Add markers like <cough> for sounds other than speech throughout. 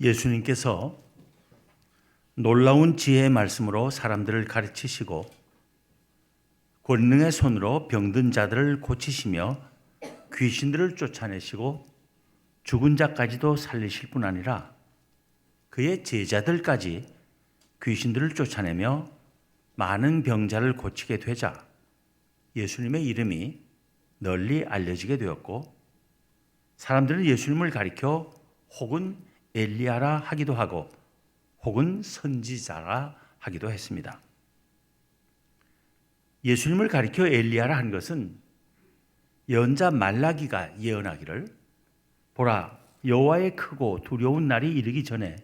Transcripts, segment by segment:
예수님께서 놀라운 지혜의 말씀으로 사람들을 가르치시고 권능의 손으로 병든 자들을 고치시며 귀신들을 쫓아내시고 죽은 자까지도 살리실 뿐 아니라 그의 제자들까지 귀신들을 쫓아내며 많은 병자를 고치게 되자 예수님의 이름이 널리 알려지게 되었고 사람들은 예수님을 가리켜 혹은 엘리야라 하기도 하고 혹은 선지자라 하기도 했습니다. 예수님을 가리켜 엘리야라 한 것은 연자 말라기가 예언하기를 보라 여호와의 크고 두려운 날이 이르기 전에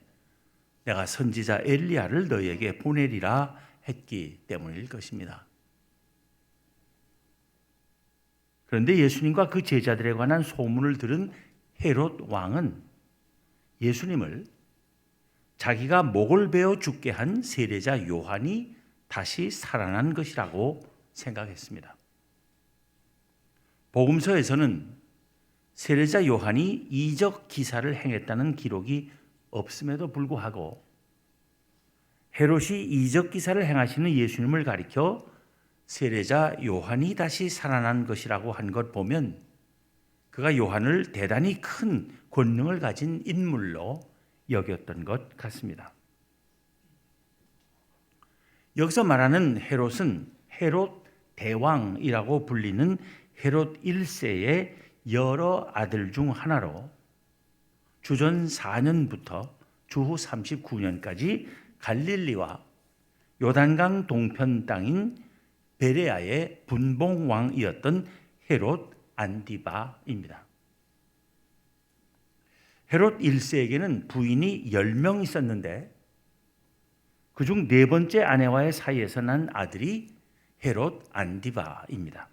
내가 선지자 엘리야를 너희에게 보내리라 했기 때문일 것입니다. 그런데 예수님과 그 제자들에 관한 소문을 들은 헤롯 왕은 예수님을 자기가 목을 베어 죽게 한 세례자 요한이 다시 살아난 것이라고 생각했습니다. 복음서에서는 세례자 요한이 이적 기사를 행했다는 기록이 없음에도 불구하고 헤롯이 이적 기사를 행하시는 예수님을 가리켜 세례자 요한이 다시 살아난 것이라고 한 것 보면 그가 요한을 대단히 큰 권능을 가진 인물로 여겼던 것 같습니다. 여기서 말하는 헤롯은 헤롯 대왕이라고 불리는 헤롯 1세의 여러 아들 중 하나로 주전 4년부터 주후 39년까지 갈릴리와 요단강 동편 땅인 베레아의 분봉왕이었던 헤롯 안디바입니다. 헤롯 1세에게는 부인이 10명 있었는데 그중 네 번째 아내와의 사이에서 난 아들이 헤롯 안디바입니다.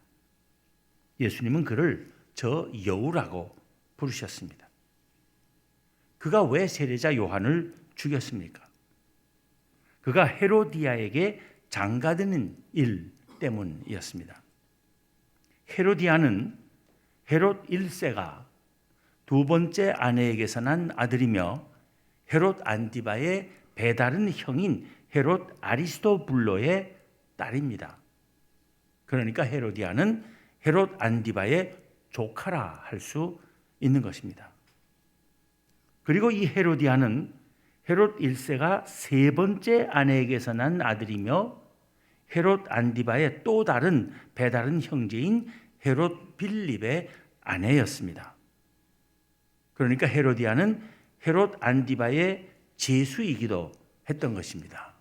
예수님은 그를 저 여우라고 부르셨습니다. 그가 왜 세례자 요한을 죽였습니까? 그가 헤로디아에게 장가드는 일 때문이었습니다. 헤로디아는 헤롯 1세가 두 번째 아내에게서 난 아들이며 헤롯 안디바의 배다른 형인 헤롯 아리스토블로의 딸입니다. 그러니까 헤로디아는 헤롯 안디바의 조카라 할 수 있는 것입니다. 그리고 이 헤로디아는 헤롯 1세가 세 번째 아내에게서 난 아들이며 헤롯 안디바의 또 다른 배다른 형제인 헤롯 빌립의 아내였습니다. 그러니까 헤로디아는 헤롯 안디바의 제수이기도 했던 것입니다.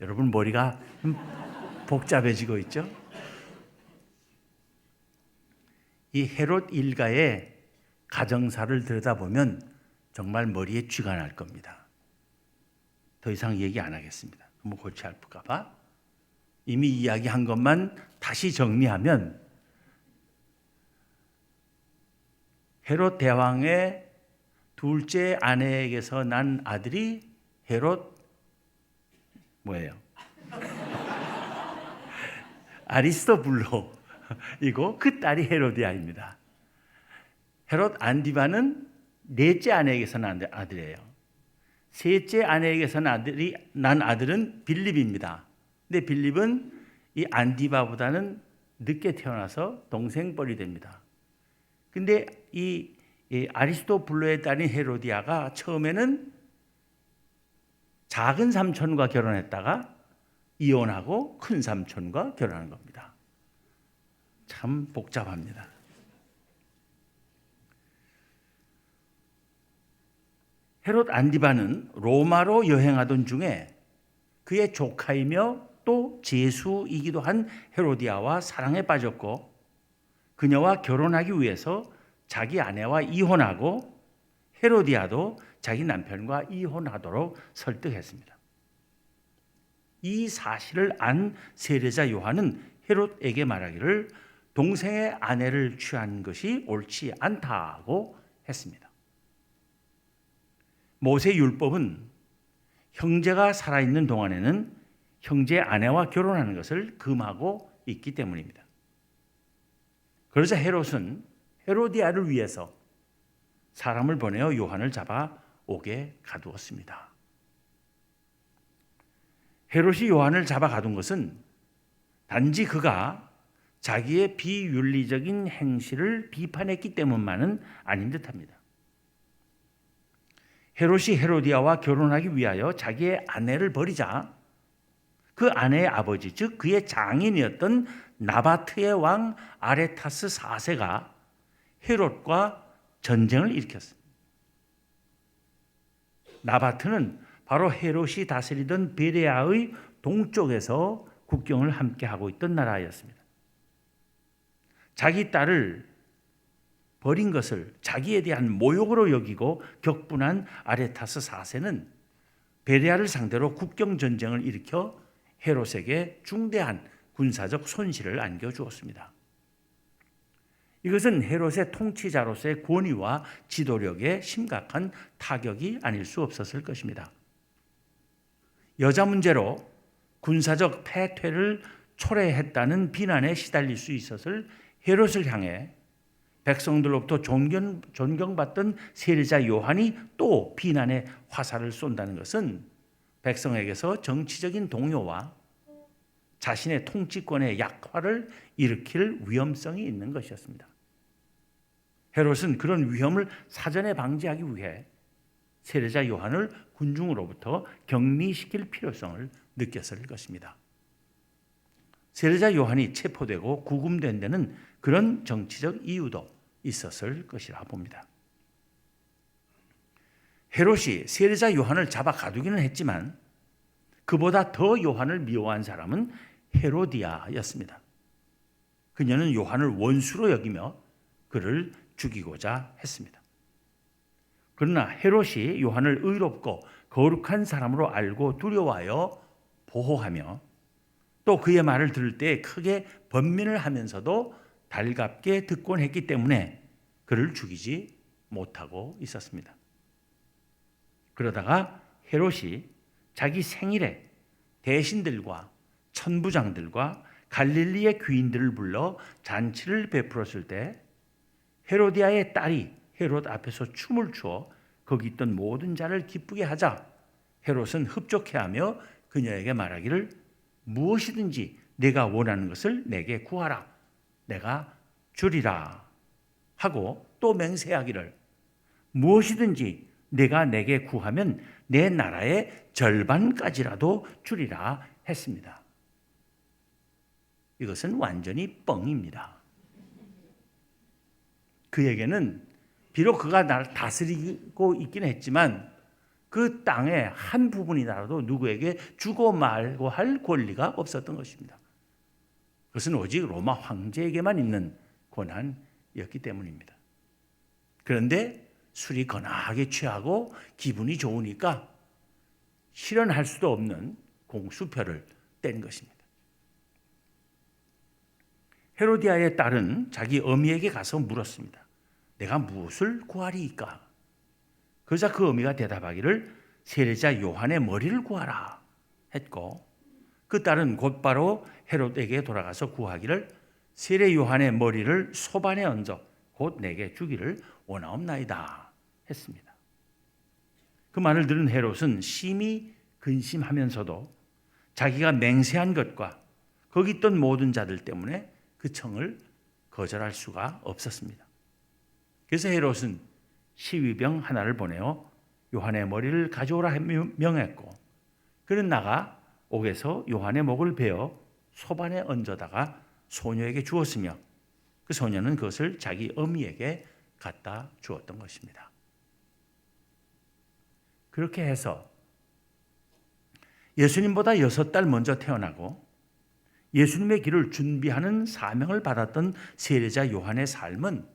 여러분 머리가 복잡해지고 있죠? 이 헤롯 일가의 가정사를 들여다보면 정말 머리에 쥐가 날 겁니다. 더 이상 얘기 안 하겠습니다. 너무 골치 아플까 봐. 이미 이야기한 것만 다시 정리하면 헤롯 대왕의 둘째 아내에게서 난 아들이 헤롯 뭐예요? <laughs> 아리스토블로이고 그 딸이 헤로디아입니다. 헤롯 안디바는 넷째 아내에게서 난 아들이에요. 셋째 아내에게서 난 아들이 난 아들은 빌립입니다. 근데 빌립은 이 안디바보다는 늦게 태어나서 동생뻘이 됩니다. 근데 이, 이 아리스토블로의 딸인 헤로디아가 처음에는 작은 삼촌과 결혼했다가 이혼하고 큰 삼촌과 결혼한 겁니다. 참 복잡합니다. 헤롯 안디바는 로마로 여행하던 중에 그의 조카이며 또 제수이기도 한 헤로디아와 사랑에 빠졌고 그녀와 결혼하기 위해서 자기 아내와 이혼하고 헤로디아도 자기 남편과 이혼하도록 설득했습니다. 이 사실을 안 세례자 요한은 헤롯에게 말하기를 동생의 아내를 취한 것이 옳지 않다고 했습니다. 모세 율법은 형제가 살아있는 동안에는 형제 아내와 결혼하는 것을 금하고 있기 때문입니다. 그러자 헤롯은 헤로디아를 위해서 사람을 보내어 요한을 잡아 옥에 가두었습니다. 헤롯이 요한을 잡아 가둔 것은 단지 그가 자기의 비윤리적인 행실을 비판했기 때문만은 아닌 듯합니다. 헤롯이 헤로디아와 결혼하기 위하여 자기의 아내를 버리자 그 아내의 아버지 즉 그의 장인이었던 나바트의 왕 아레타스 4세가 헤롯과 전쟁을 일으켰습니다. 나바트는 바로 헤롯이 다스리던 베레아의 동쪽에서 국경을 함께 하고 있던 나라였습니다. 자기 딸을 버린 것을 자기에 대한 모욕으로 여기고 격분한 아레타스 4세는 베레아를 상대로 국경 전쟁을 일으켜 헤롯에게 중대한 군사적 손실을 안겨주었습니다. 이것은 헤롯의 통치자로서의 권위와 지도력에 심각한 타격이 아닐 수 없었을 것입니다. 여자 문제로 군사적 패퇴를 초래했다는 비난에 시달릴 수 있었을 헤롯을 향해 백성들로부터 존경, 존경받던 세례자 요한이 또 비난의 화살을 쏜다는 것은 백성에게서 정치적인 동요와 자신의 통치권의 약화를 일으킬 위험성이 있는 것이었습니다. 헤롯은 그런 위험을 사전에 방지하기 위해 세례자 요한을 군중으로부터 격리시킬 필요성을 느꼈을 것입니다. 세례자 요한이 체포되고 구금된 데는 그런 정치적 이유도 있었을 것이라 봅니다. 헤롯이 세례자 요한을 잡아 가두기는 했지만 그보다 더 요한을 미워한 사람은 헤로디아였습니다. 그녀는 요한을 원수로 여기며 그를 죽이고자 했습니다. 그러나 헤롯이 요한을 의롭고 거룩한 사람으로 알고 두려워하여 보호하며 또 그의 말을 들을 때 크게 번민을 하면서도 달갑게 듣곤 했기 때문에 그를 죽이지 못하고 있었습니다. 그러다가 헤롯이 자기 생일에 대신들과 천부장들과 갈릴리의 귀인들을 불러 잔치를 베풀었을 때 헤로디아의 딸이 헤롯 앞에서 춤을 추어 거기 있던 모든 자를 기쁘게 하자 헤롯은 흡족해하며 그녀에게 말하기를 무엇이든지 내가 원하는 것을 내게 구하라. 내가 주리라. 하고 또 맹세하기를 무엇이든지 내가 내게 구하면 내 나라의 절반까지라도 주리라 했습니다. 이것은 완전히 뻥입니다. 그에게는 비록 그가 나를 다스리고 있긴 했지만 그 땅의 한 부분이라도 누구에게 주고 말고 할 권리가 없었던 것입니다. 그것은 오직 로마 황제에게만 있는 권한이었기 때문입니다. 그런데 술이 거나하게 취하고 기분이 좋으니까 실현할 수도 없는 공수표를 뗀 것입니다. 헤로디아의 딸은 자기 어미에게 가서 물었습니다. 내가 무엇을 구하리이까? 그러자 그 어미가 대답하기를 세례자 요한의 머리를 구하라 했고 그 딸은 곧바로 헤롯에게 돌아가서 구하기를 세례 요한의 머리를 소반에 얹어 곧 내게 주기를 원하옵나이다 했습니다. 그 말을 들은 헤롯은 심히 근심하면서도 자기가 맹세한 것과 거기 있던 모든 자들 때문에 그 청을 거절할 수가 없었습니다. 그래서 헤롯은 시위병 하나를 보내어 요한의 머리를 가져오라 명했고 그는 나가 옥에서 요한의 목을 베어 소반에 얹어다가 소녀에게 주었으며 그 소녀는 그것을 자기 어미에게 갖다 주었던 것입니다. 그렇게 해서 예수님보다 여섯 달 먼저 태어나고 예수님의 길을 준비하는 사명을 받았던 세례자 요한의 삶은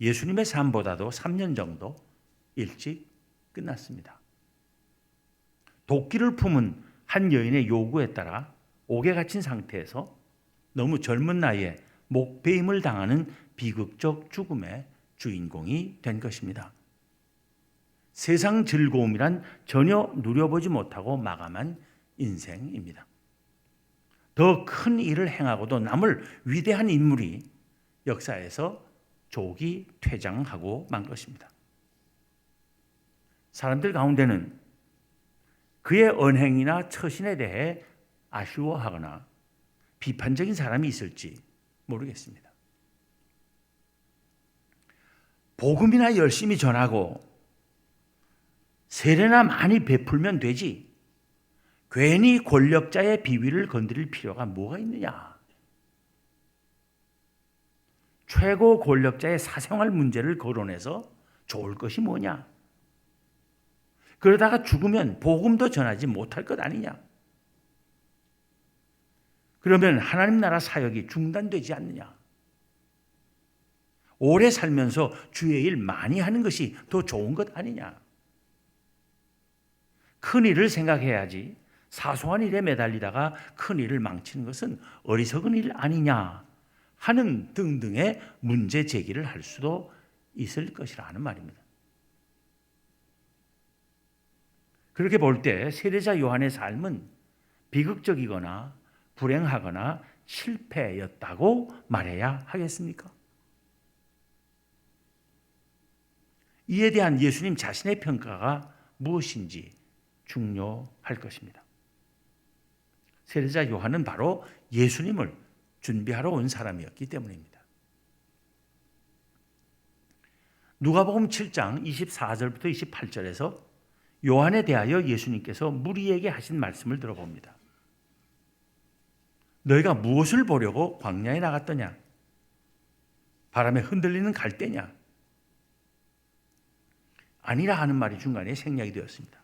예수님의 삶보다도 3년 정도 일찍 끝났습니다. 도끼를 품은 한 여인의 요구에 따라 옥에 갇힌 상태에서 너무 젊은 나이에 목배임을 당하는 비극적 죽음의 주인공이 된 것입니다. 세상 즐거움이란 전혀 누려보지 못하고 마감한 인생입니다. 더 큰 일을 행하고도 남을 위대한 인물이 역사에서 조기 퇴장하고 만 것입니다. 사람들 가운데는 그의 언행이나 처신에 대해 아쉬워하거나 비판적인 사람이 있을지 모르겠습니다. 복음이나 열심히 전하고 세례나 많이 베풀면 되지. 괜히 권력자의 비위를 건드릴 필요가 뭐가 있느냐? 최고 권력자의 사생활 문제를 거론해서 좋을 것이 뭐냐? 그러다가 죽으면 복음도 전하지 못할 것 아니냐? 그러면 하나님 나라 사역이 중단되지 않느냐? 오래 살면서 주의 일 많이 하는 것이 더 좋은 것 아니냐? 큰 일을 생각해야지 사소한 일에 매달리다가 큰 일을 망치는 것은 어리석은 일 아니냐 하는 등등의 문제 제기를 할 수도 있을 것이라는 말입니다. 그렇게 볼 때 세례자 요한의 삶은 비극적이거나 불행하거나 실패였다고 말해야 하겠습니까? 이에 대한 예수님 자신의 평가가 무엇인지 중요할 것입니다. 세례자 요한은 바로 예수님을 준비하러 온 사람이었기 때문입니다. 누가복음 7장 24절부터 28절에서 요한에 대하여 예수님께서 무리에게 하신 말씀을 들어봅니다. 너희가 무엇을 보려고 광야에 나갔더냐? 바람에 흔들리는 갈대냐? 아니라 하는 말이 중간에 생략이 되었습니다.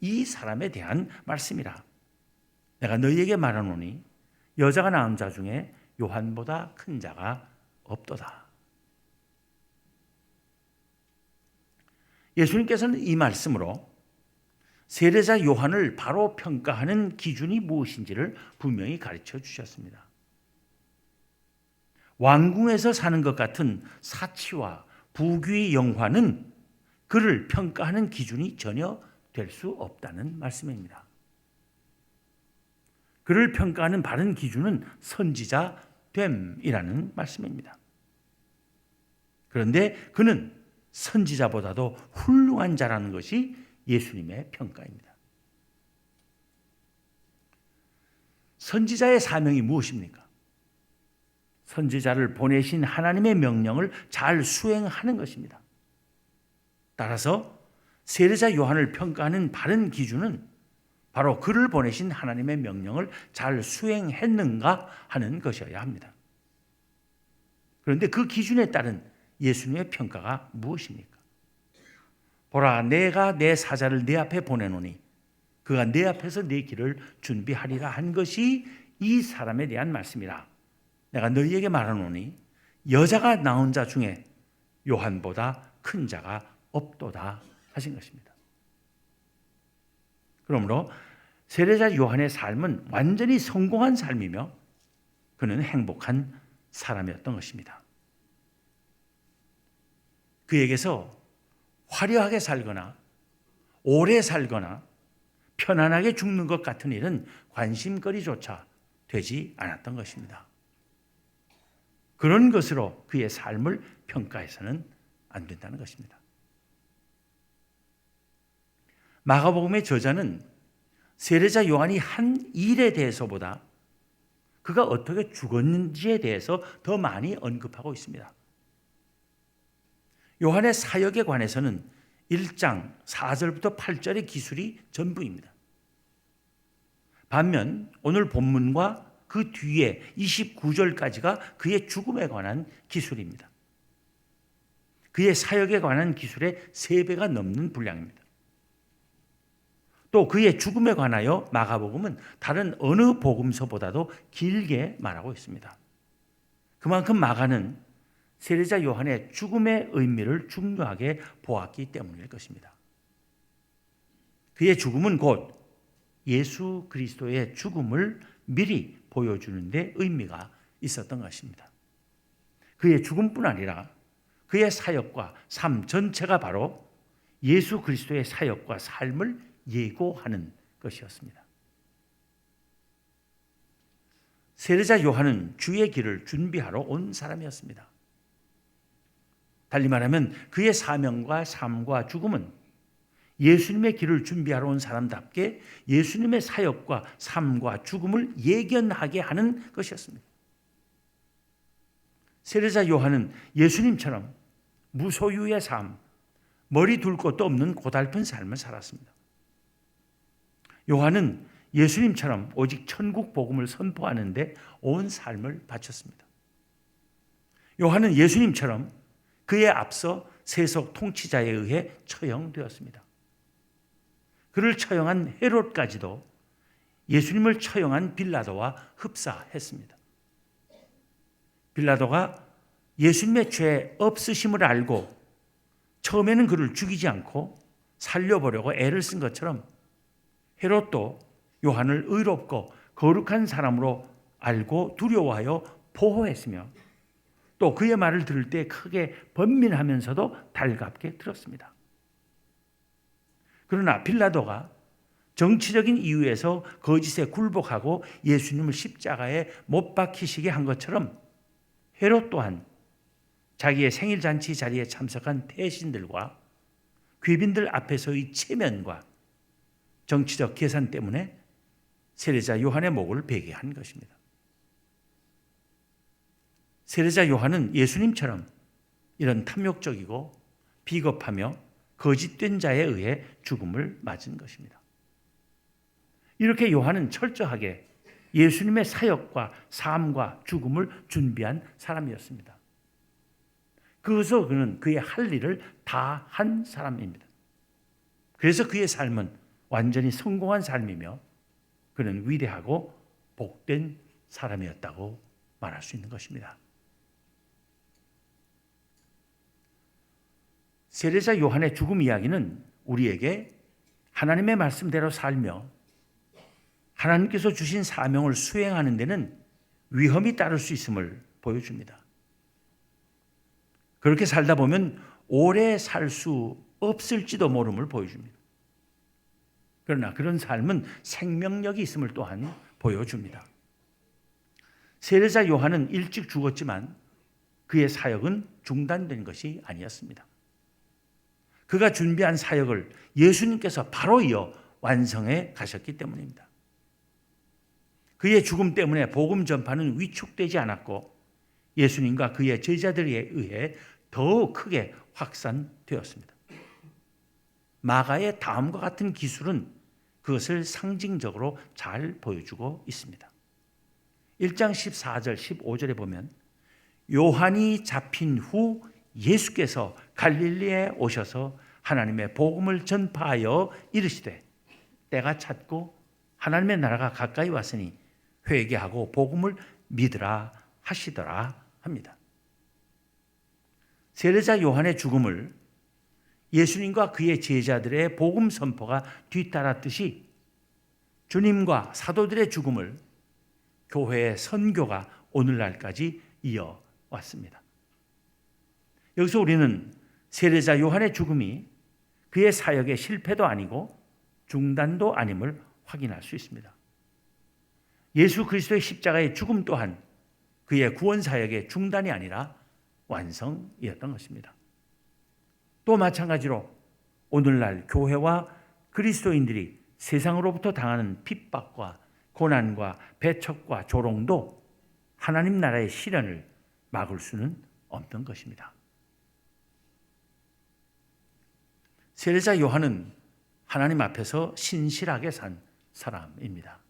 이 사람에 대한 말씀이라. 내가 너희에게 말하노니 여자가 낳은 자 중에 요한보다 큰 자가 없도다. 예수님께서는 이 말씀으로 세례자 요한을 바로 평가하는 기준이 무엇인지를 분명히 가르쳐 주셨습니다. 왕궁에서 사는 것 같은 사치와 부귀 영화는 그를 평가하는 기준이 전혀 될 수 없다는 말씀입니다. 그를 평가하는 바른 기준은 선지자 됨이라는 말씀입니다. 그런데 그는 선지자보다도 훌륭한 자라는 것이 예수님의 평가입니다. 선지자의 사명이 무엇입니까? 선지자를 보내신 하나님의 명령을 잘 수행하는 것입니다. 따라서 세례자 요한을 평가하는 바른 기준은 바로 그를 보내신 하나님의 명령을 잘 수행했는가 하는 것이어야 합니다. 그런데 그 기준에 따른 예수님의 평가가 무엇입니까? 보라, 내가 내 사자를 내 앞에 보내노니 그가 내 앞에서 내 길을 준비하리라 한 것이 이 사람에 대한 말씀이라. 내가 너희에게 말하노니 여자가 낳은 자 중에 요한보다 큰 자가 없도다 하신 것입니다. 그러므로 세례자 요한의 삶은 완전히 성공한 삶이며 그는 행복한 사람이었던 것입니다. 그에게서 화려하게 살거나 오래 살거나 편안하게 죽는 것 같은 일은 관심거리조차 되지 않았던 것입니다. 그런 것으로 그의 삶을 평가해서는 안 된다는 것입니다. 마가복음의 저자는 세례자 요한이 한 일에 대해서보다 그가 어떻게 죽었는지에 대해서 더 많이 언급하고 있습니다. 요한의 사역에 관해서는 1장 4절부터 8절의 기술이 전부입니다. 반면 오늘 본문과 그 뒤에 29절까지가 그의 죽음에 관한 기술입니다. 그의 사역에 관한 기술의 3배가 넘는 분량입니다. 또 그의 죽음에 관하여 마가복음은 다른 어느 복음서보다도 길게 말하고 있습니다. 그만큼 마가는 세례자 요한의 죽음의 의미를 중요하게 보았기 때문일 것입니다. 그의 죽음은 곧 예수 그리스도의 죽음을 미리 보여주는 데 의미가 있었던 것입니다. 그의 죽음뿐 아니라 그의 사역과 삶 전체가 바로 예수 그리스도의 사역과 삶을 예고하는 것이었습니다. 세례자 요한은 주의 길을 준비하러 온 사람이었습니다. 달리 말하면 그의 사명과 삶과 죽음은 예수님의 길을 준비하러 온 사람답게 예수님의 사역과 삶과 죽음을 예견하게 하는 것이었습니다. 세례자 요한은 예수님처럼 무소유의 삶, 머리 둘 곳도 없는 고달픈 삶을 살았습니다. 요한은 예수님처럼 오직 천국 복음을 선포하는데 온 삶을 바쳤습니다. 요한은 예수님처럼 그에 앞서 세속 통치자에 의해 처형되었습니다. 그를 처형한 헤롯까지도 예수님을 처형한 빌라도와 흡사했습니다. 빌라도가 예수님의 죄 없으심을 알고 처음에는 그를 죽이지 않고 살려보려고 애를 쓴 것처럼 헤롯도 요한을 의롭고 거룩한 사람으로 알고 두려워하여 보호했으며 또 그의 말을 들을 때 크게 번민하면서도 달갑게 들었습니다. 그러나 빌라도가 정치적인 이유에서 거짓에 굴복하고 예수님을 십자가에 못 박히시게 한 것처럼 헤롯 또한 자기의 생일 잔치 자리에 참석한 태신들과 귀빈들 앞에서의 체면과 정치적 계산 때문에 세례자 요한의 목을 베게 한 것입니다. 세례자 요한은 예수님처럼 이런 탐욕적이고 비겁하며 거짓된 자에 의해 죽음을 맞은 것입니다. 이렇게 요한은 철저하게 예수님의 사역과 삶과 죽음을 준비한 사람이었습니다. 그래서 그는 그의 할 일을 다 한 사람입니다. 그래서 그의 삶은 완전히 성공한 삶이며 그는 위대하고 복된 사람이었다고 말할 수 있는 것입니다. 세례자 요한의 죽음 이야기는 우리에게 하나님의 말씀대로 살며 하나님께서 주신 사명을 수행하는 데는 위험이 따를 수 있음을 보여줍니다. 그렇게 살다 보면 오래 살 수 없을지도 모름을 보여줍니다. 그러나 그런 삶은 생명력이 있음을 또한 보여줍니다. 세례자 요한은 일찍 죽었지만 그의 사역은 중단된 것이 아니었습니다. 그가 준비한 사역을 예수님께서 바로 이어 완성해 가셨기 때문입니다. 그의 죽음 때문에 복음 전파는 위축되지 않았고 예수님과 그의 제자들에 의해 더욱 크게 확산되었습니다. 마가의 다음과 같은 기술은 그것을 상징적으로 잘 보여주고 있습니다. 1장 14절 15절에 보면 요한이 잡힌 후 예수께서 갈릴리에 오셔서 하나님의 복음을 전파하여 이르시되 때가 찼고 하나님의 나라가 가까이 왔으니 회개하고 복음을 믿으라 하시더라 합니다. 세례자 요한의 죽음을 예수님과 그의 제자들의 복음 선포가 뒤따랐듯이 주님과 사도들의 죽음을 교회의 선교가 오늘날까지 이어왔습니다. 여기서 우리는 세례자 요한의 죽음이 그의 사역의 실패도 아니고 중단도 아님을 확인할 수 있습니다. 예수 그리스도의 십자가의 죽음 또한 그의 구원 사역의 중단이 아니라 완성이었던 것입니다. 또 마찬가지로 오늘날 교회와 그리스도인들이 세상으로부터 당하는 핍박과 고난과 배척과 조롱도 하나님 나라의 실현을 막을 수는 없는 것입니다. 세례자 요한은 하나님 앞에서 신실하게 산 사람입니다.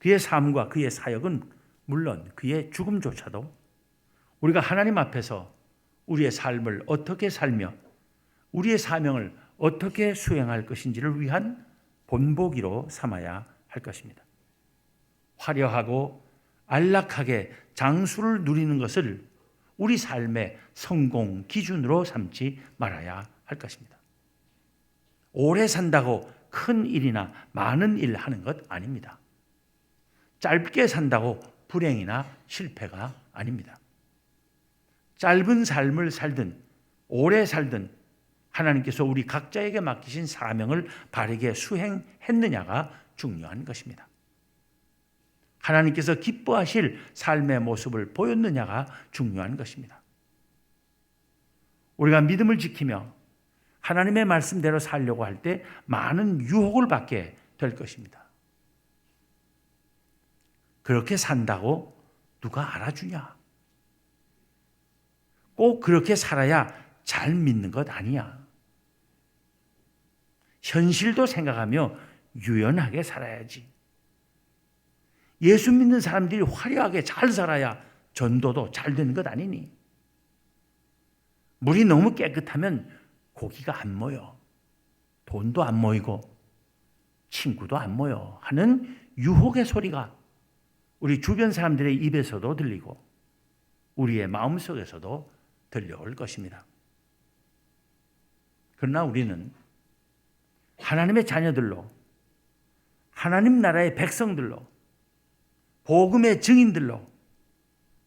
그의 삶과 그의 사역은 물론 그의 죽음조차도 우리가 하나님 앞에서 우리의 삶을 어떻게 살며 우리의 사명을 어떻게 수행할 것인지를 위한 본보기로 삼아야 할 것입니다. 화려하고 안락하게 장수를 누리는 것을 우리 삶의 성공 기준으로 삼지 말아야 할 것입니다. 오래 산다고 큰 일이나 많은 일 하는 것 아닙니다. 짧게 산다고 불행이나 실패가 아닙니다. 짧은 삶을 살든 오래 살든 하나님께서 우리 각자에게 맡기신 사명을 바르게 수행했느냐가 중요한 것입니다. 하나님께서 기뻐하실 삶의 모습을 보였느냐가 중요한 것입니다. 우리가 믿음을 지키며 하나님의 말씀대로 살려고 할 때 많은 유혹을 받게 될 것입니다. 그렇게 산다고 누가 알아주냐? 꼭 그렇게 살아야 잘 믿는 것 아니야. 현실도 생각하며 유연하게 살아야지. 예수 믿는 사람들이 화려하게 잘 살아야 전도도 잘 되는 것 아니니? 물이 너무 깨끗하면 고기가 안 모여. 돈도 안 모이고 친구도 안 모여 하는 유혹의 소리가 우리 주변 사람들의 입에서도 들리고 우리의 마음속에서도 들려올 것입니다. 그러나 우리는 하나님의 자녀들로 하나님 나라의 백성들로 복음의 증인들로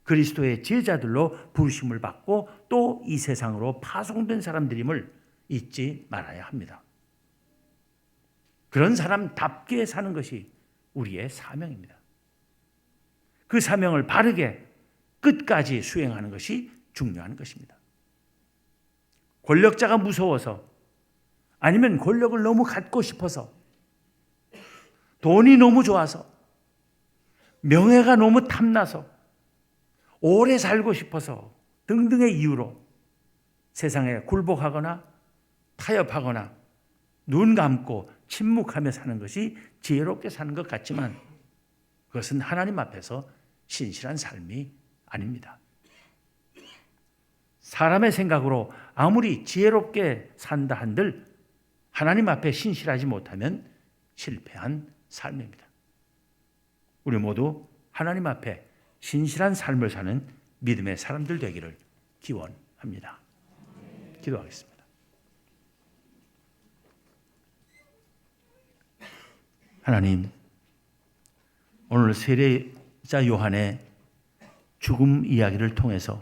그리스도의 제자들로 부르심을 받고 또 이 세상으로 파송된 사람들임을 잊지 말아야 합니다. 그런 사람답게 사는 것이 우리의 사명입니다. 그 사명을 바르게 끝까지 수행하는 것이 중요한 것입니다. 권력자가 무서워서 아니면 권력을 너무 갖고 싶어서 돈이 너무 좋아서 명예가 너무 탐나서 오래 살고 싶어서 등등의 이유로 세상에 굴복하거나 타협하거나 눈 감고 침묵하며 사는 것이 지혜롭게 사는 것 같지만 그것은 하나님 앞에서 신실한 삶이 아닙니다. 사람의 생각으로 아무리 지혜롭게 산다 한들 하나님 앞에 신실하지 못하면 실패한 삶입니다. 우리 모두 하나님 앞에 신실한 삶을 사는 믿음의 사람들 되기를 기원합니다. 기도하겠습니다. 하나님, 오늘 세례자 요한의 죽음 이야기를 통해서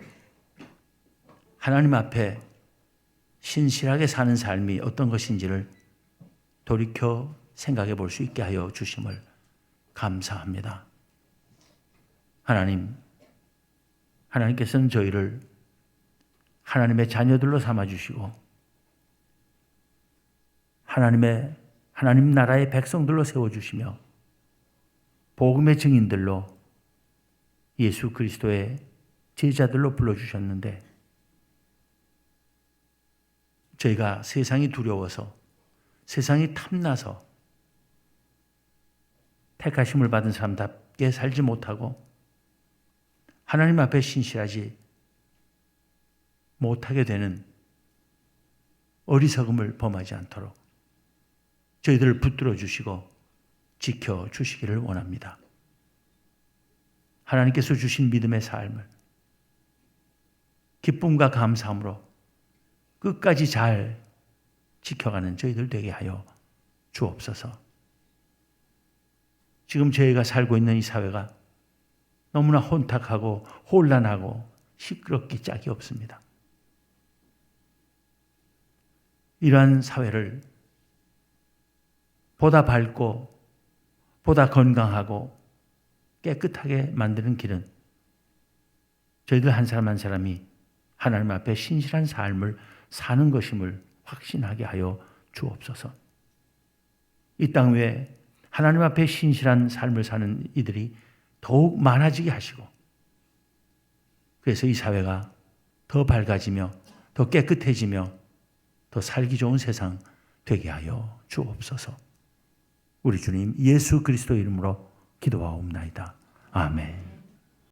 하나님 앞에 신실하게 사는 삶이 어떤 것인지를 돌이켜 생각해 볼 수 있게 하여 주심을 감사합니다. 하나님, 하나님께서는 저희를 하나님의 자녀들로 삼아주시고, 하나님의, 하나님 나라의 백성들로 세워주시며, 복음의 증인들로 예수 그리스도의 제자들로 불러주셨는데, 저희가 세상이 두려워서, 세상이 탐나서, 택하심을 받은 사람답게 살지 못하고 하나님 앞에 신실하지 못하게 되는 어리석음을 범하지 않도록 저희들을 붙들어 주시고 지켜 주시기를 원합니다. 하나님께서 주신 믿음의 삶을 기쁨과 감사함으로 끝까지 잘 지켜가는 저희들 되게 하여 주옵소서. 지금 저희가 살고 있는 이 사회가 너무나 혼탁하고 혼란하고 시끄럽기 짝이 없습니다. 이러한 사회를 보다 밝고 보다 건강하고 깨끗하게 만드는 길은 저희들 한 사람 한 사람이 하나님 앞에 신실한 삶을 사는 것임을 확신하게 하여 주옵소서. 이땅 위에 하나님 앞에 신실한 삶을 사는 이들이 더욱 많아지게 하시고 그래서 이 사회가 더 밝아지며 더 깨끗해지며 더 살기 좋은 세상 되게 하여 주옵소서. 우리 주님 예수 그리스도 이름으로 기도하옵나이다. 아멘.